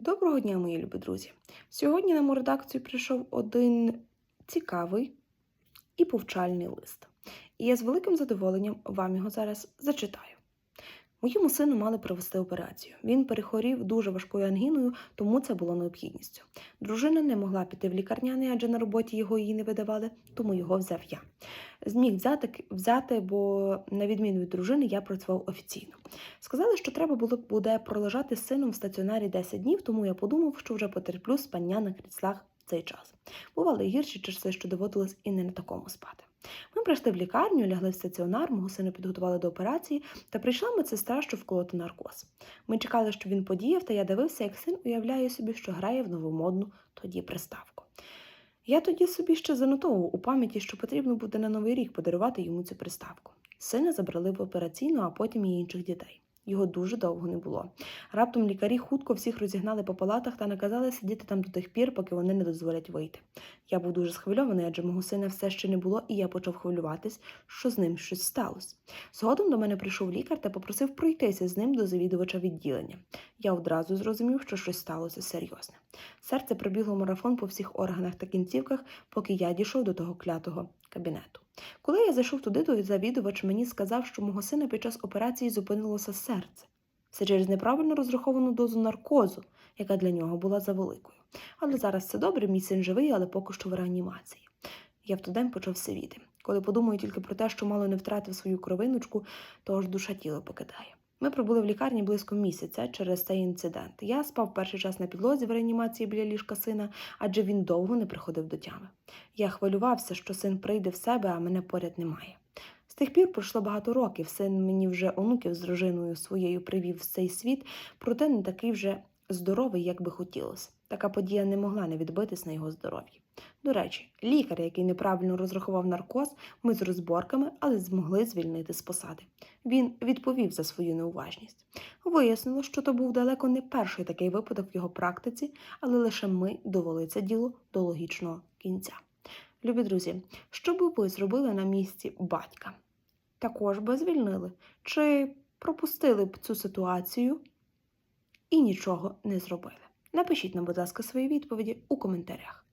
Доброго дня, мої любі друзі! Сьогодні на мою редакцію прийшов один цікавий і повчальний лист. І я з великим задоволенням вам його зараз зачитаю. Моєму сину мали провести операцію. Він перехворів дуже важкою ангіною, тому це було необхідністю. Дружина не могла піти в лікарняний, адже на роботі його її не видавали, тому його взяв я. Зміг взяти, взяти, бо на відміну від дружини я працював офіційно. Сказали, що треба було буде пролежати з сином в стаціонарі 10 днів, тому я подумав, що вже потерплю спання на кріслах цей час. Бували гірші часи, що доводилось і не на такому спати. Ми прийшли в лікарню, лягли в стаціонар, мого сина підготували до операції, та прийшла медсестра, щоб вколоти наркоз. Ми чекали, що він подіяв, та я дивився, як син уявляє собі, що грає в новомодну тоді приставку. Я тоді собі ще занотовував у пам'яті, що потрібно буде на новий рік подарувати йому цю приставку. Сина забрали в операційну, а потім і інших дітей. Його дуже довго не було. Раптом лікарі хутко всіх розігнали по палатах та наказали сидіти там до тих пір, поки вони не дозволять вийти. Я був дуже схвильований, адже мого сина все ще не було, і я почав хвилюватись, що з ним щось сталося. Згодом до мене прийшов лікар та попросив пройтися з ним до завідувача відділення. Я одразу зрозумів, що щось сталося серйозне. Серце пробігло марафон по всіх органах та кінцівках, поки я дійшов до того клятого кабінету. Коли я зайшов туди, то завідувач мені сказав, що мого сина під час операції зупинилося серце. Це через неправильно розраховану дозу наркозу, яка для нього була завеликою. Але зараз все добре, мій син живий, але поки що в реанімації. Я в той день почав сивіти. Коли подумаю тільки про те, що мало не втратив свою кровиночку, то аж душа тіло покидає. Ми пробули в лікарні близько місяця через цей інцидент. Я спав перший час на підлозі в реанімації біля ліжка сина, адже він довго не приходив до тями. Я хвилювався, що син прийде в себе, а мене поряд немає. З тих пір пройшло багато років. Син мені вже онуків з дружиною своєю привів в цей світ, проте не такий вже здоровий, як би хотілося. Така подія не могла не відбитись на його здоров'ї. До речі, лікар, який неправильно розрахував наркоз, ми з розборками, але змогли звільнити з посади. Він відповів за свою неуважність. Вияснило, що то був далеко не перший такий випадок в його практиці, але лише ми довели це діло до логічного кінця. Любі друзі, що би ви зробили на місці батька? Також би звільнили чи пропустили б цю ситуацію і нічого не зробили? Напишіть нам, будь ласка, свої відповіді у коментарях.